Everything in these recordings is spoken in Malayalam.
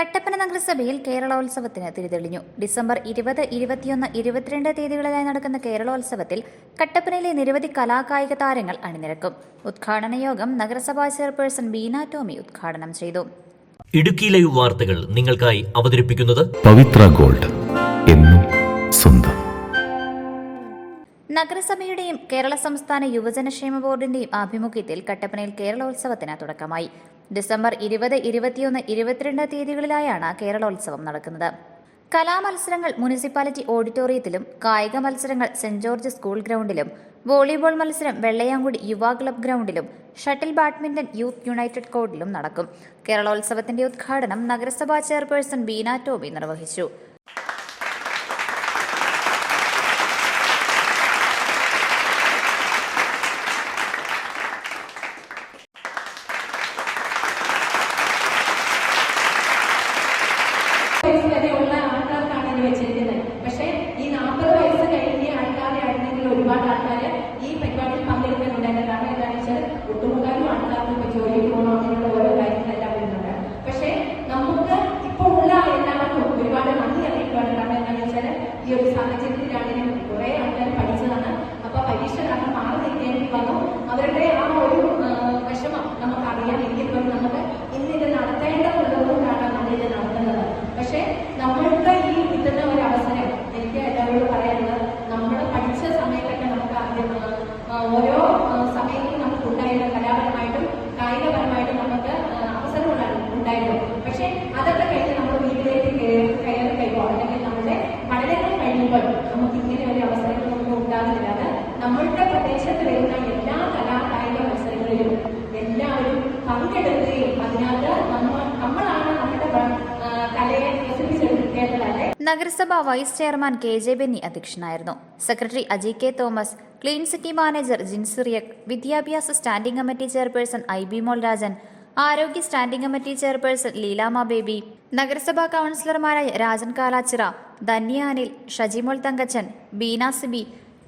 കട്ടപ്പന നഗരസഭയിൽ കേരളോത്സവത്തിന് തിരിതെളിഞ്ഞു. ഡിസംബർ ഇരുപത് ഇരുപത്തിയൊന്ന് ഇരുപത്തിരണ്ട് തീയതികളിലായി നടക്കുന്ന കേരളോത്സവത്തിൽ കട്ടപ്പനയിലെ നിരവധി കലാകായിക താരങ്ങൾ അണിനിരക്കും. ഉദ്ഘാടന യോഗം നഗരസഭാ ചെയർപേഴ്സൺ ബീന ടോമി ഉദ്ഘാടനം ചെയ്തു. ഇടുക്കി ലൈവ് വാർത്തകൾ നിങ്ങൾക്കായി അവതരിപ്പിക്കുന്നത് പവിത്ര ഗോൾഡ്. നഗരസഭയുടെയും കേരള സംസ്ഥാന യുവജനക്ഷേമ ബോർഡിന്റെയും ആഭിമുഖ്യത്തിൽ കട്ടപ്പനയിൽ കേരളോത്സവത്തിന് തുടക്കമായി. ഡിസംബർ ഇരുപത് ഇരുപത്തിയൊന്ന് ഇരുപത്തിരണ്ട് തീയതികളിലായാണ് കേരളോത്സവം നടക്കുന്നത്. കലാമത്സരങ്ങൾ മുനിസിപ്പാലിറ്റി ഓഡിറ്റോറിയത്തിലും കായിക മത്സരങ്ങൾ സെന്റ് ജോർജ് സ്കൂൾ ഗ്രൗണ്ടിലും വോളിബോൾ മത്സരം വെള്ളയാങ്കുടി യുവാ ക്ലബ് ഗ്രൗണ്ടിലും ഷട്ടിൽ ബാഡ്മിന്റൺ യൂത്ത് യുണൈറ്റഡ് കോർട്ടിലും നടക്കും. കേരളോത്സവത്തിന്റെ ഉദ്ഘാടനം നഗരസഭാ ചെയർപേഴ്സൺ ബീന ടോബി നിർവഹിച്ചു. ഈ ഒരു സാഹചര്യത്തിലാണെങ്കിലും കുറെ ആൾക്കാർ പഠിച്ചതാണ്. അപ്പോൾ പരീക്ഷ കാരണം മാറി നിൽക്കേണ്ടി വന്നു. അവരുടെ ആ ഒരു വിഷമം നമുക്കറിയാം എങ്കിൽ പോലും നമുക്ക് ഇന്നിത് നടത്തേണ്ടതുള്ളതുകൊണ്ടാണ് ഇത് നടത്തുന്നത്. പക്ഷെ നമ്മൾക്ക് ഈ കിട്ടുന്ന ഒരു അവസരം എനിക്ക് എല്ലാവരോടും പറയാനുള്ളത് നമ്മൾ പഠിച്ച സമയത്തൊക്കെ നമുക്ക് ആദ്യം ഓരോ സമയത്തും നമുക്ക് ഉണ്ടായിരുന്ന കലാപരമായിട്ടും കായികപരമായിട്ടും നമുക്ക് അവസരം ഉണ്ടായിരുന്നു. പക്ഷേ അതൊക്കെ നമ്മളുടെ പ്രദേശത്ത് വരുന്ന എല്ലാ കലാ കായിക മത്സരങ്ങളിലും എല്ലാവരും പങ്കെടുക്കുകയും അതിനകത്ത് നമ്മൾ നമ്മളാണ് നമ്മുടെ കലയെ വികസിപ്പിച്ചെടുക്കേണ്ടതല്ലേ നഗരസഭ vice chairman K J Benny അധ്യക്ഷനായിരുന്നു. Secretary Aji K Thomas clean city manager Jincyriac വിദ്യാഭ്യാസ standing committee chairperson Ibimol Rajan ആരോഗ്യ standing committee chairperson Leelamma Baby നഗരസഭാ കൗൺസിലർമാരായ Rajan Kalachira Dhanya Anil Shajimol Thankachan Beena Siby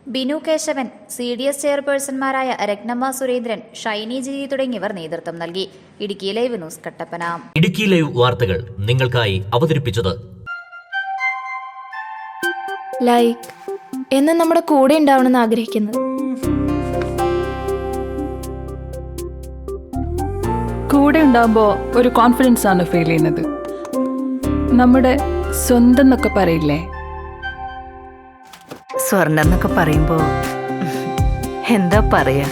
Binu Keshavan C D S ചെയർപേഴ്സൺമാരായ Ratnamma Surendran Shiny G തുടങ്ങിയവർ നേതൃത്വം നൽകി. Idukki live news Kattappana. Idukki live വാർത്തകൾ നിങ്ങൾക്കായി അവതരിപ്പിച്ചത്. ലൈക്ക് എന്ന് നമ്മുടെ കൂടെ ഉണ്ടാവണമെന്ന് ആഗ്രഹിക്കുന്നത്. കൂടെ ഉണ്ടാകുമ്പോൾ ഒരു കോൺഫിഡൻസ് ആണ് ഫീൽ ചെയ്യുന്നത്. നമ്മുടെ സ്വന്തം എന്നൊക്കെ പറയില്ലേ? സ്വർണം എന്നൊക്കെ പറയുമ്പോ എന്താ പറയാ?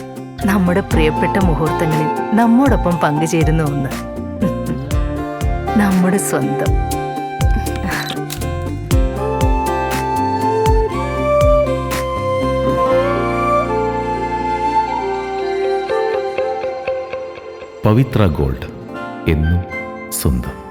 നമ്മുടെ പ്രിയപ്പെട്ട മുഹൂർത്തങ്ങളിൽ നമ്മോടൊപ്പം പങ്കുചേരുന്ന ഒന്ന്. നമ്മുടെ സ്വന്തം. പവിത്ര ഗോൾഡ് എന്നും സ്വന്തം.